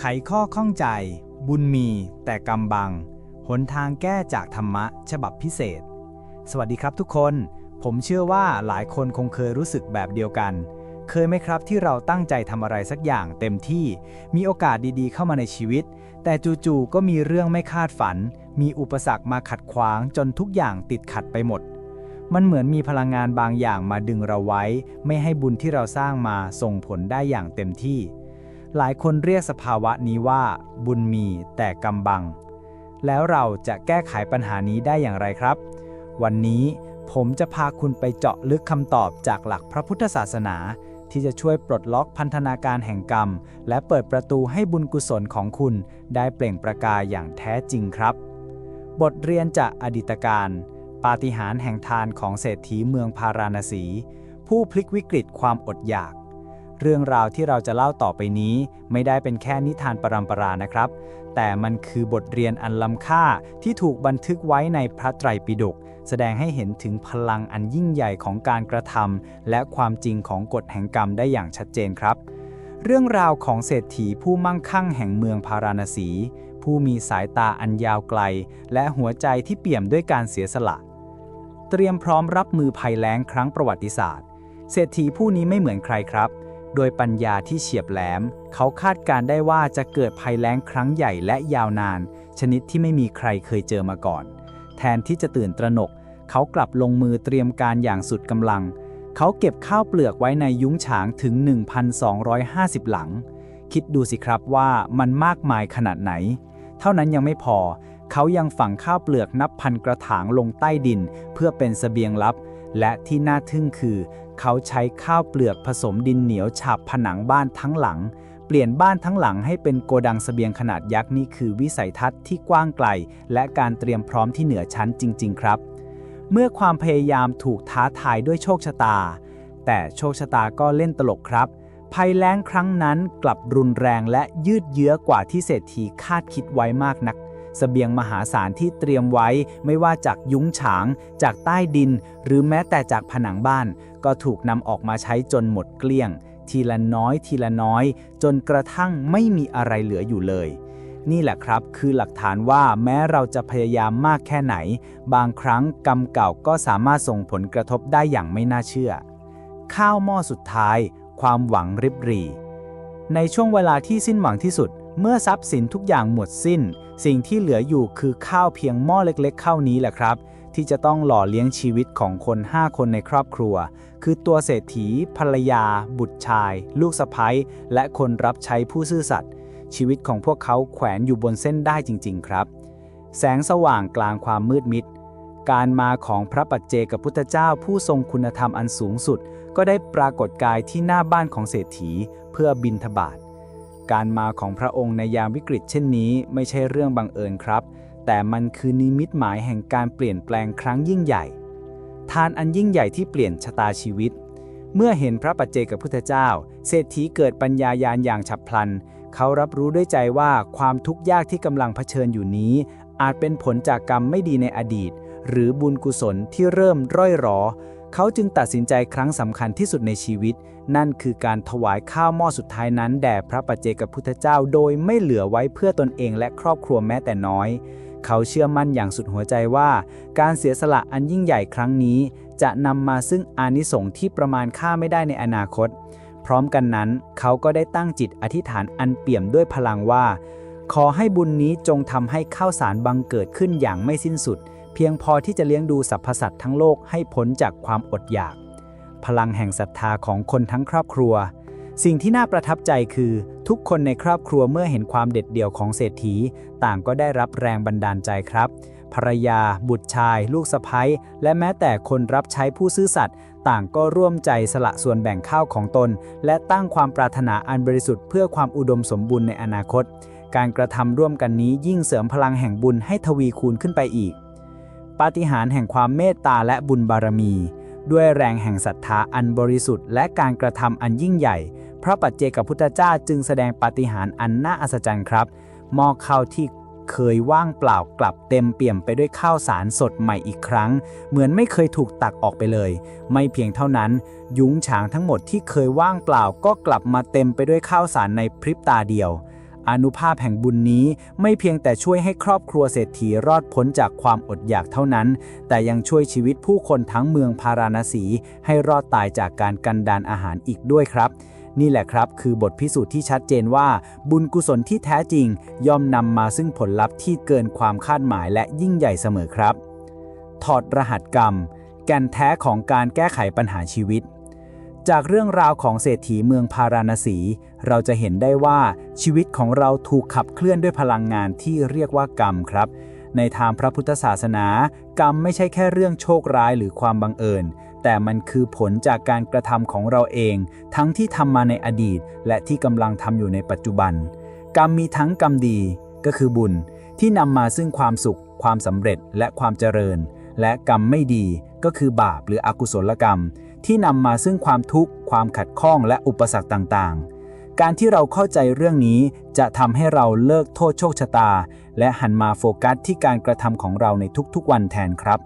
ไขข้อข้องใจ บุญมีแต่กำบัง หนทางแก้จากธรรมะฉบับพิเศษ สวัสดีครับทุกคน ผมเชื่อว่าหลายคนคงเคยรู้สึกแบบเดียวกัน เคยไหมครับที่เราตั้งใจทำอะไรสักอย่างเต็มที่ มีโอกาสดีๆ เข้ามาในชีวิต แต่จู่ๆก็มีเรื่องไม่คาดฝัน มีอุปสรรคมาขัดขวางจนทุกอย่างติดขัดไปหมด มันเหมือนมีพลังงานบางอย่างมาดึงเราไว้ ไม่ให้บุญที่เราสร้างมาส่งผลได้อย่างเต็มที่ หลายคนเรียกสภาวะนี้ว่า บุญมีแต่กำบัง แล้วเราจะแก้ไขปัญหานี้ได้อย่างไรครับ วันนี้ผมจะพาคุณไปเจาะลึกคำตอบจากหลักพระพุทธศาสนา ที่จะช่วยปลดล็อกพันธนาการแห่งกรรม และเปิดประตูให้บุญกุศลของคุณได้เปล่งประกายอย่างแท้จริงครับ บทเรียนจากอดีตการ ปาฏิหาริย์แห่งทานของเศรษฐีเมืองพาราณสี ผู้พลิกวิกฤตความอดอยาก เรื่องราวที่เราจะเล่าต่อไปนี้ ไม่ได้เป็นแค่นิทานปรำปรานะครับ แต่มันคือบทเรียนอันล้ำค่าที่ถูกบันทึกไว้ในพระไตรปิฎกแสดงให้เห็นถึงพลังอันยิ่งใหญ่ของการกระทำและความจริงของกฎแห่งกรรมได้อย่างชัดเจนครับ เรื่องราวของเศรษฐีผู้มั่งคั่งแห่งเมืองพาราณสี ผู้มีสายตาอันยาวไกล และหัวใจที่เปี่ยมด้วยการเสียสละ เตรียมพร้อมรับมือภัยแล้งครั้งประวัติศาสตร์ เศรษฐีผู้นี้ไม่เหมือนใครครับ โดยปัญญาที่เฉียบแหลม เขาคาดการได้ว่าจะเกิดภัยแล้งครั้งใหญ่และยาวนาน ชนิดที่ไม่มีใครเคยเจอมาก่อน แทนที่จะตื่นตระหนก เขากลับลงมือเตรียมการอย่างสุดกำลัง เขาเก็บข้าวเปลือกไว้ในยุ้งฉางถึง 1,250 หลัง คิดดูสิครับว่ามันมากมายขนาดไหน เท่านั้นยังไม่พอ เขายังฝังข้าวเปลือกนับพันกระถางลงใต้ดิน เพื่อเป็นเสบียงลับ และที่น่าทึ่งคือ เขาใช้ข้าวเปลือกผสมดินเหนียวฉาบผนังบ้านทั้งหลัง เปลี่ยนบ้านทั้งหลังให้เป็นโกดังเสบียงขนาดยักษ์นี่คือวิสัยทัศน์ที่กว้างไกล และการเตรียมพร้อมที่เหนือชั้นจริง ๆ ครับ เมื่อความพยายามถูกท้าทายด้วยโชคชะตา แต่โชคชะตาก็เล่นตลกครับ ภัยแล้งครั้งนั้นกลับรุนแรงและยืดเยื้อกว่าที่เศรษฐีคาดคิดไว้มากนัก เสบียงมหาศาลที่เตรียมไว้ไม่ว่าจากยุ้งฉาง จากใต้ดิน หรือแม้แต่จากผนังบ้าน ก็ถูกนำออกมาใช้จนหมดเกลี้ยง ทีละน้อยทีละน้อย จนกระทั่งไม่มีอะไรเหลืออยู่เลยนี่แหละครับ คือหลักฐานว่าแม้เราจะพยายามมากแค่ไหน บางครั้งกรรมเก่าก็สามารถส่งผลกระทบได้อย่างไม่น่าเชื่อ ข้าวหม้อสุดท้าย ความหวังริบหรี่ในช่วงเวลาที่สิ้นหวังที่สุด เมื่อทรัพย์สินทุกอย่างหมดสิ้น สิ่งที่เหลืออยู่คือข้าวเพียงหม้อเล็กๆข้าวนี้แหละครับ ที่จะต้องหล่อเลี้ยงชีวิตของคน 5 คนในครอบครัว คือตัวเศรษฐี ภรรยา บุตรชาย ลูกสะใภ้และคนรับใช้ผู้ซื่อสัตย์ชีวิตของพวกเขาแขวนอยู่บนเส้นได้จริง ๆ ครับ แสงสว่างกลางความมืดมิด การมาของพระปัจเจกพุทธเจ้าผู้ทรงคุณธรรมอันสูงสุด ก็ได้ปรากฏกายที่หน้าบ้านของเศรษฐีเพื่อบินทบาท การมาของพระองค์ในยามวิกฤตเช่นนี้ไม่ใช่เรื่องบังเอิญครับ แต่มันคือนิมิตหมายแห่งการเปลี่ยนแปลงครั้งยิ่งใหญ่ ทานอันยิ่งใหญ่ที่เปลี่ยนชะตาชีวิต เมื่อเห็นพระปัจเจกพุทธเจ้า เศรษฐีเกิดปัญญายาณอย่างฉับพลัน เขารับรู้ด้วยใจว่าความทุกข์ยากที่กำลังเผชิญอยู่นี้ อาจเป็นผลจากกรรมไม่ดีในอดีต หรือบุญกุศลที่เริ่มร่อยหรอ เขาจึงตัดสินใจครั้งสำคัญที่สุดในชีวิต นั่นคือการถวายข้าวหม้อสุดท้ายนั้น แด่พระปัจเจกพุทธเจ้าโดยไม่เหลือไว้เพื่อตนเองและครอบครัวแม้แต่น้อย เขาเชื่อมั่นอย่างสุดหัวใจว่า การเสียสละอันยิ่งใหญ่ครั้งนี้ จะนำมาซึ่งอานิสงส์ที่ประมาณค่าไม่ได้ในอนาคต พร้อมกันนั้น เขาก็ได้ตั้งจิตอธิษฐานอันเปี่ยมด้วยพลังว่า ขอให้บุญนี้จงทำให้ข้าวสารบังเกิดขึ้นอย่างไม่สิ้นสุด เพียงพอที่จะเลี้ยงดูสรรพสัตว์ทั้งโลกให้พ้นจากความอดอยาก พลังแห่งศรัทธาของคนทั้งครอบครัว สิ่งที่น่าประทับใจคือ ทุกคนในครอบครัวเมื่อเห็นความเด็ดเดี่ยวของเศรษฐี ต่างก็ได้รับแรงบันดาลใจครับภรรยา บุตรชาย ลูกสะใภ้และแม้แต่คนรับใช้ผู้ซื่อสัตย์ต่างก็ร่วมใจสละส่วนแบ่งข้าวของตน และตั้งความปรารถนาอันบริสุทธิ์เพื่อความอุดมสมบูรณ์ในอนาคต การกระทำร่วมกันนี้ยิ่งเสริมพลังแห่งบุญให้ทวีคูณขึ้นไปอีก ปาฏิหาริย์แห่งความเมตตาและบุญบารมี ด้วยแรงแห่งศรัทธาอันบริสุทธิ์และการกระทำอันยิ่งใหญ่ พระปัจเจกพุทธเจ้าจึงแสดงปาฏิหาริย์อันน่าอัศจรรย์ครับหม้อข้าวที่เคยว่างเปล่ากลับเต็มเปี่ยมไปด้วยข้าวสารสดใหม่อีกครั้ง เหมือนไม่เคยถูกตักออกไปเลย ไม่เพียงเท่านั้น ยุ้งฉางทั้งหมดที่เคยว่างเปล่าก็กลับมาเต็มไปด้วยข้าวสารในพริบตาเดียว อนุภาพแห่งบุญนี้ไม่เพียงแต่ช่วยให้ครอบครัวเศรษฐีรอดพ้นจากความอดอยากเท่านั้น แต่ยังช่วยชีวิตผู้คนทั้งเมืองพาราณสี ให้รอดตายจากการกันดานอาหารอีกด้วยครับ นี่แหละครับคือบทพิสูจน์ที่ชัดเจนว่า บุญกุศลที่แท้จริง ย่อมนำมาซึ่งผลลัพธ์ที่เกินความคาดหมายและยิ่งใหญ่เสมอครับ ถอดรหัสกรรม แก่นแท้ของการแก้ไขปัญหาชีวิต จากเรื่องราวของเศรษฐีเมืองพาราณสี เราจะเห็นได้ว่าชีวิตของเราถูกขับเคลื่อนด้วยพลังงานที่เรียกว่ากรรมครับ ในทางพระพุทธศาสนา กรรมไม่ใช่แค่เรื่องโชคร้ายหรือความบังเอิญ แต่มันคือผลจากการกระทำของเราเอง ทั้งที่ทำมาในอดีต และที่กำลังทำอยู่ในปัจจุบัน กรรมมีทั้งกรรมดีก็คือบุญที่นำมาซึ่งความสุข ความสำเร็จและความเจริญ และกรรมไม่ดีก็คือบาปหรืออกุศลกรรม ที่นำมาซึ่งความทุกข์ ความขัดข้องและอุปสรรคต่างๆ การที่เราเข้าใจเรื่องนี้จะทำให้เราเลิกโทษโชคชะตา และหันมาโฟกัสที่การกระทำของเราในทุกๆวันแทนครับ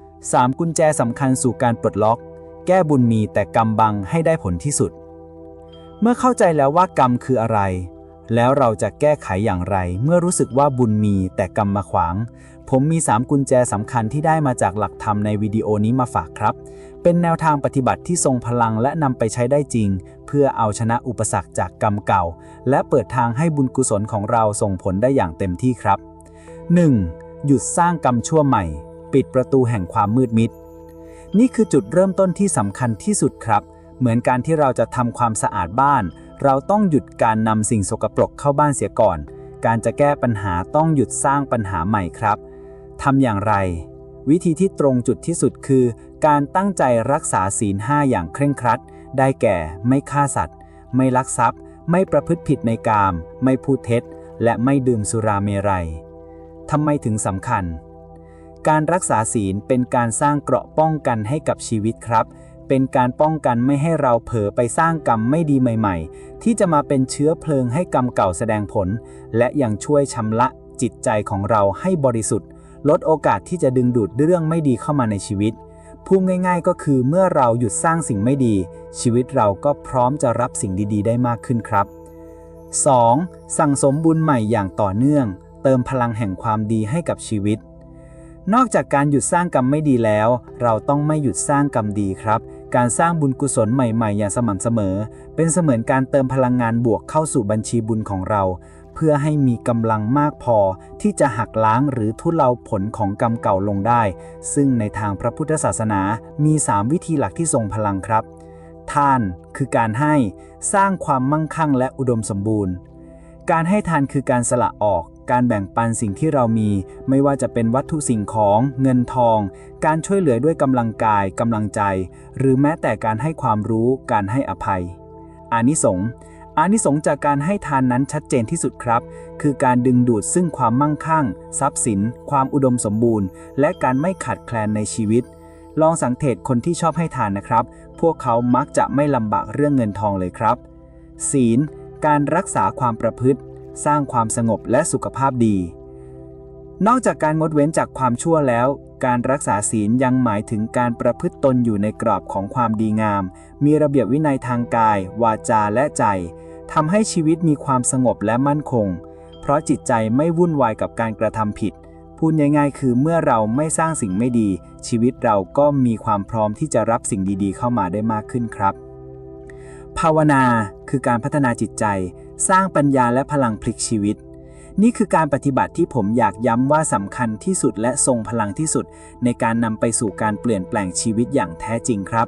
3. กุญแจสำคัญสู่การปลดล็อก แก้บุญมีแต่กรรมบังให้ได้ผลที่สุด เมื่อเข้าใจแล้วว่ากรรมคืออะไร แล้วเราจะแก้ไขอย่างไร เมื่อรู้สึกว่าบุญมีแต่กรรมมาขวาง ผมมี 3 กุญแจสำคัญที่ได้มาจากหลักธรรมในวิดีโอนี้มาฝากครับ เป็นแนวทางปฏิบัติที่ทรงพลังและนำไปใช้ได้จริง เพื่อเอาชนะอุปสรรคจากกรรมเก่า และเปิดทางให้บุญกุศลของเราส่งผลได้อย่างเต็มที่ครับ 1. หยุดสร้างกรรมชั่วใหม่ ปิดประตูแห่งความมืดมิด นี่คือจุดเริ่มต้นที่สำคัญที่สุดครับ เหมือนการที่เราจะทำความสะอาดบ้าน เราต้องหยุดการนำสิ่งสกปรกเข้าบ้านเสียก่อน การจะแก้ปัญหาต้องหยุดสร้างปัญหาใหม่ครับทำอย่างไร วิธีที่ตรงจุดที่สุดคือ การตั้งใจรักษาศีลห้าอย่างเคร่งครัด ได้แก่ไม่ฆ่าสัตว์ ไม่ลักทรัพย์ ไม่ประพฤติผิดในกาม ไม่พูดเท็จ และไม่ดื่มสุราเมรัยทำไมถึงสำคัญ การรักษาศีลเป็นการสร้างเกราะป้องกันให้กับชีวิตครับ เป็นการป้องกันไม่ให้เราเผลอไปสร้างกรรมไม่ดีใหม่ ๆ ที่จะมาเป็นเชื้อเพลิงให้กรรมเก่าแสดงผล และยังช่วยชำระจิตใจของเราให้บริสุทธิ์ ลดโอกาสที่จะดึงดูดเรื่องไม่ดีเข้ามาในชีวิตพูดง่าย ๆ ก็คือเมื่อเราหยุดสร้างสิ่งไม่ดี ชีวิตเราก็พร้อมจะรับสิ่งดีๆ ได้มากขึ้นครับ 2. สั่งสมบุญใหม่อย่างต่อเนื่อง เติมพลังแห่งความดีให้กับชีวิต นอกจากการหยุดสร้างกรรมไม่ดีแล้ว เราต้องไม่หยุดสร้างกรรมดีครับ การสร้างบุญกุศลใหม่ ๆ อย่างสม่ำเสมอ เป็นเสมือนการเติมพลังงานบวกเข้าสู่บัญชีบุญของเรา เพื่อให้มีกำลังมากพอที่จะหักล้างหรือทุเลาผลของกรรมเก่าลงได้ ซึ่งในทางพระพุทธศาสนามี 3 วิธีหลักที่ทรงพลังครับ ทานคือการให้สร้างความมั่งคั่งและอุดมสมบูรณ์ การให้ทานคือการสละออกการแบ่งปันสิ่งที่เรามี ไม่ว่าจะเป็นวัตถุสิ่งของเงินทอง การช่วยเหลือด้วยกำลังกายกำลังใจ หรือแม้แต่การให้ความรู้การให้อภัยอานิสงส์ อานิสงส์จากการให้ทานนั้นชัดเจนที่สุดครับ คือการดึงดูดซึ่งความมั่งคั่ง ทรัพย์สิน ความอุดมสมบูรณ์ และการไม่ขาดแคลนในชีวิต ลองสังเกตคนที่ชอบให้ทานนะครับ พวกเขามักจะไม่ลำบากเรื่องเงินทองเลยครับ ศีล การรักษาความประพฤติ สร้างความสงบและสุขภาพดี นอกจากการงดเว้นจากความชั่วแล้ว การรักษาศีลยังหมายถึงการประพฤติตนอยู่ในกรอบของความดีงาม มีระเบียบวินัยทางกาย วาจาและใจทำให้ชีวิตมีความสงบและมั่นคง เพราะจิตใจไม่วุ่นวายกับการกระทำผิด พูดง่ายๆ คือเมื่อเราไม่สร้างสิ่งไม่ดี ชีวิตเราก็มีความพร้อมที่จะรับสิ่งดีๆ เข้ามาได้มากขึ้นครับ ภาวนาคือการพัฒนาจิตใจ สร้างปัญญาและพลังพลิกชีวิต นี่คือการปฏิบัติที่ผมอยากย้ำว่าสำคัญที่สุดและทรงพลังที่สุด ในการนำไปสู่การเปลี่ยนแปลงชีวิตอย่างแท้จริงครับ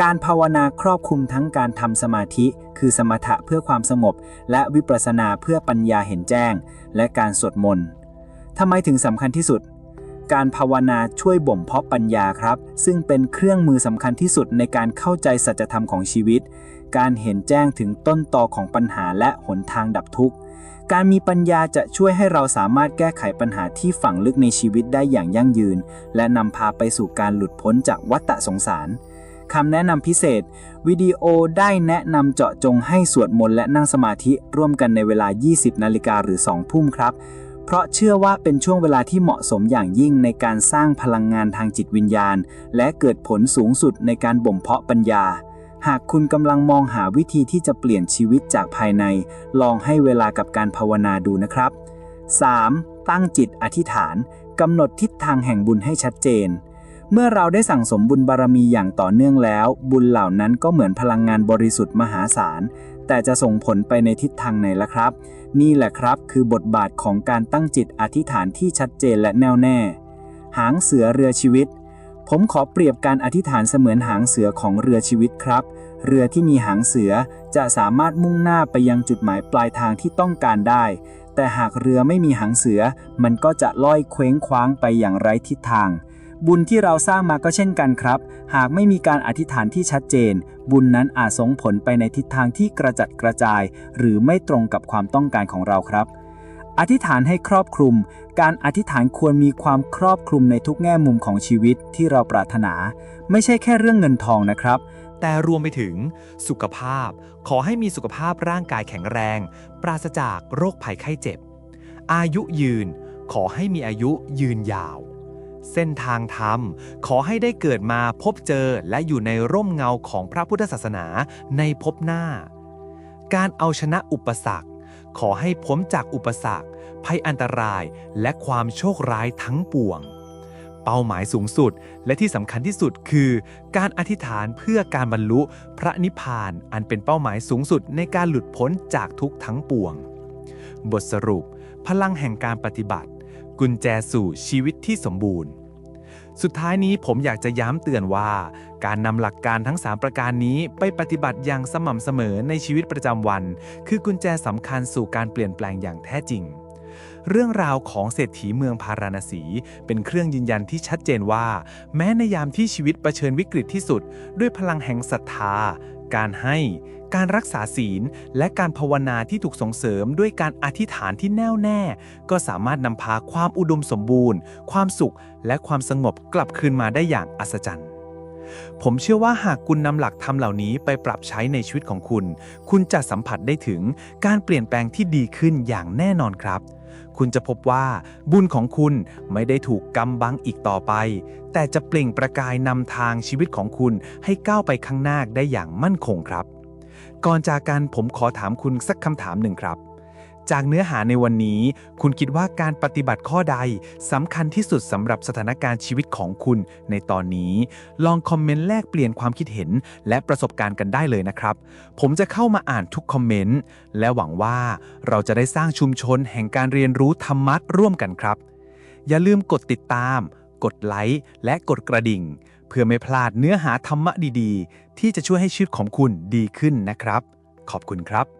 การภาวนาครอบคลุมทั้งการทำสมาธิ คือสมถะเพื่อความสงบ และวิปัสสนาเพื่อปัญญาเห็นแจ้ง และการสวดมนต์ทำไมถึงสำคัญที่สุด การภาวนาช่วยบ่มเพาะปัญญาครับ ซึ่งเป็นเครื่องมือสำคัญที่สุดในการเข้าใจสัจธรรมของชีวิต การเห็นแจ้งถึงต้นตอของปัญหาและหนทางดับทุกข์ การมีปัญญาจะช่วยให้เราสามารถแก้ไขปัญหาที่ฝังลึกในชีวิตได้อย่างยั่งยืน และนำพาไปสู่การหลุดพ้นจากวัฏสงสารคำแนะนำพิเศษ วิดีโอได้แนะนำเจาะจงให้สวดมนต์และนั่งสมาธิร่วมกันในเวลา 20 นาฬิกาหรือ 2 ทุ่มครับ เพราะเชื่อว่าเป็นช่วงเวลาที่เหมาะสมอย่างยิ่งในการสร้างพลังงานทางจิตวิญญาณ และเกิดผลสูงสุดในการบ่มเพาะปัญญา หากคุณกำลังมองหาวิธีที่จะเปลี่ยนชีวิตจากภายใน ลองให้เวลากับการภาวนาดูนะครับ 3. ตั้งจิตอธิษฐานกำหนดทิศทางแห่งบุญให้ชัดเจน เมื่อเราได้สั่งสมบุญบารมีอย่างต่อเนื่องแล้ว บุญเหล่านั้นก็เหมือนพลังงานบริสุทธิ์มหาศาล แต่จะส่งผลไปในทิศทางไหนล่ะครับ นี่แหละครับคือบทบาทของการตั้งจิตอธิษฐานที่ชัดเจนและแน่วแน่ หางเสือเรือชีวิต ผมขอเปรียบการอธิษฐานเสมือนหางเสือของเรือชีวิตครับ เรือที่มีหางเสือจะสามารถมุ่งหน้าไปยังจุดหมายปลายทางที่ต้องการได้ แต่หากเรือไม่มีหางเสือ มันก็จะล่อยเคว้งคว้างไปอย่างไร้ทิศทาง บุญที่เราสร้างมาก็เช่นกันครับ หากไม่มีการอธิษฐานที่ชัดเจน บุญนั้นอาจส่งผลไปในทิศทางที่กระจัดกระจาย หรือไม่ตรงกับความต้องการของเราครับ อธิษฐานให้ครอบคลุม การอธิษฐานควรมีความครอบคลุมในทุกแง่มุมของชีวิตที่เราปรารถนา ไม่ใช่แค่เรื่องเงินทองนะครับแต่รวมไปถึงสุขภาพ ขอให้มีสุขภาพร่างกายแข็งแรง ปราศจากโรคภัยไข้เจ็บ อายุยืน ขอให้มีอายุยืนยาว เส้นทางธรรม ขอให้ได้เกิดมาพบเจอและอยู่ในร่มเงาของพระพุทธศาสนาในภพหน้า การเอาชนะอุปสรรค ขอให้พ้นจากอุปสรรค ภัยอันตรายและความโชคร้ายทั้งปวง เป้าหมายสูงสุดและที่สำคัญที่สุดคือ การอธิษฐานเพื่อการบรรลุพระนิพพานอันเป็นเป้าหมายสูงสุดในการหลุดพ้นจากทุกทั้งปวง บทสรุป พลังแห่งการปฏิบัติ กุญแจสู่ชีวิตที่สมบูรณ์ สุดท้ายนี้ผมอยากจะย้ำเตือนว่า การนำหลักการทั้ง 3 ประการนี้ไปปฏิบัติอย่างสม่ำเสมอในชีวิตประจำวัน คือกุญแจสำคัญสู่การเปลี่ยนแปลงอย่างแท้จริงเรื่องราวของเศรษฐีเมืองพาราณสี เป็นเครื่องยืนยันที่ชัดเจนว่า แม้ในยามที่ชีวิตเผชิญวิกฤตที่สุด ด้วยพลังแห่งศรัทธา การให้ การรักษาศีล และการภาวนาที่ถูกส่งเสริมด้วยการอธิษฐานที่แน่วแน่ ก็สามารถนำพาความอุดมสมบูรณ์ ความสุข และความสงบกลับคืนมาได้อย่างอัศจรรย์ ผมเชื่อว่าหากคุณนำหลักธรรมเหล่านี้ไปปรับใช้ในชีวิตของคุณ คุณจะสัมผัสได้ถึงการเปลี่ยนแปลงที่ดีขึ้นอย่างแน่นอนครับคุณจะพบว่าบุญของคุณไม่ได้ถูกกำบังอีกต่อไป แต่จะเปล่งประกายนำทางชีวิตของคุณให้ก้าวไปข้างหน้าได้อย่างมั่นคงครับ ก่อนจากกันผมขอถามคุณสักคำถามหนึ่งครับ จากเนื้อหาในวันนี้ คุณคิดว่าการปฏิบัติข้อใดสำคัญที่สุดสำหรับสถานการณ์ชีวิตของคุณในตอนนี้ ลองคอมเมนต์แลกเปลี่ยนความคิดเห็น และประสบการณ์กันได้เลยนะครับ ผมจะเข้ามาอ่านทุกคอมเมนต์และหวังว่าเราจะได้สร้างชุมชนแห่งการเรียนรู้ธรรมะร่วมกันครับ อย่าลืมกดติดตาม กดไลค์และกดกระดิ่ง พื่อไม่พลาดเนื้อหาธรรมะดีๆ ที่จะช่วยให้ชีวิตของคุณดีขึ้นนะครับ ขอบคุณครับ